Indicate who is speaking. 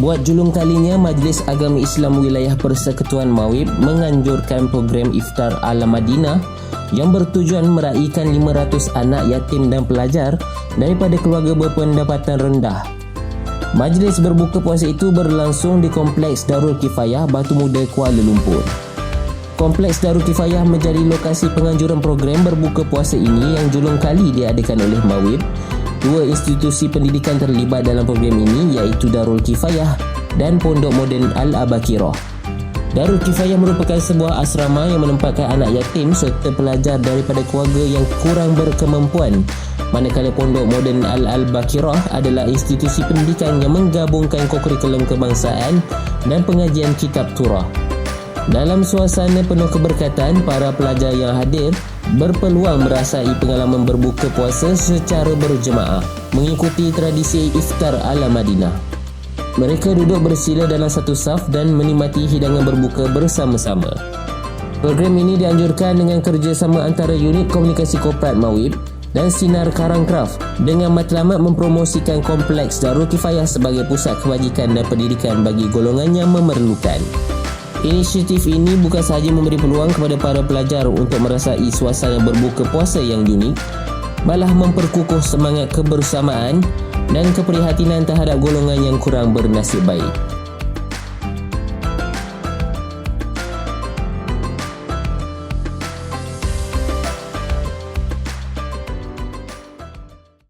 Speaker 1: Buat julung kalinya, Majlis Agama Islam Wilayah Persekutuan Mawib menganjurkan program Iftar Ala Madinah yang bertujuan meraihkan 500 anak yatim dan pelajar daripada keluarga berpendapatan rendah. Majlis berbuka puasa itu berlangsung di Kompleks Darul Kifayah Batu Muda Kuala Lumpur. Kompleks Darul Kifayah menjadi lokasi penganjuran program berbuka puasa ini yang julung kali diadakan oleh Mawib Dua institusi pendidikan terlibat dalam program ini iaitu Darul Kifayah dan Pondok Moden Al-Abakirah. Darul Kifayah merupakan sebuah asrama yang menempatkan anak yatim serta pelajar daripada keluarga yang kurang berkemampuan. Manakala Pondok Moden Al-Albakirah adalah institusi pendidikan yang menggabungkan kurikulum kebangsaan dan pengajian kitab Turah. Dalam suasana penuh keberkatan, para pelajar yang hadir berpeluang merasai pengalaman berbuka puasa secara berjemaah mengikuti tradisi iftar ala Madinah. Mereka duduk bersila dalam satu saf dan menikmati hidangan berbuka bersama-sama. Program ini dianjurkan dengan kerjasama antara unit komunikasi korporat Mawib dan Sinar Karangkraf dengan matlamat mempromosikan kompleks Darul Kifayah sebagai pusat kebajikan dan pendidikan bagi golongan yang memerlukan. Inisiatif ini bukan sahaja memberi peluang kepada para pelajar untuk merasai suasana berbuka puasa yang unik, malah memperkukuh semangat kebersamaan dan keprihatinan terhadap golongan yang kurang bernasib baik.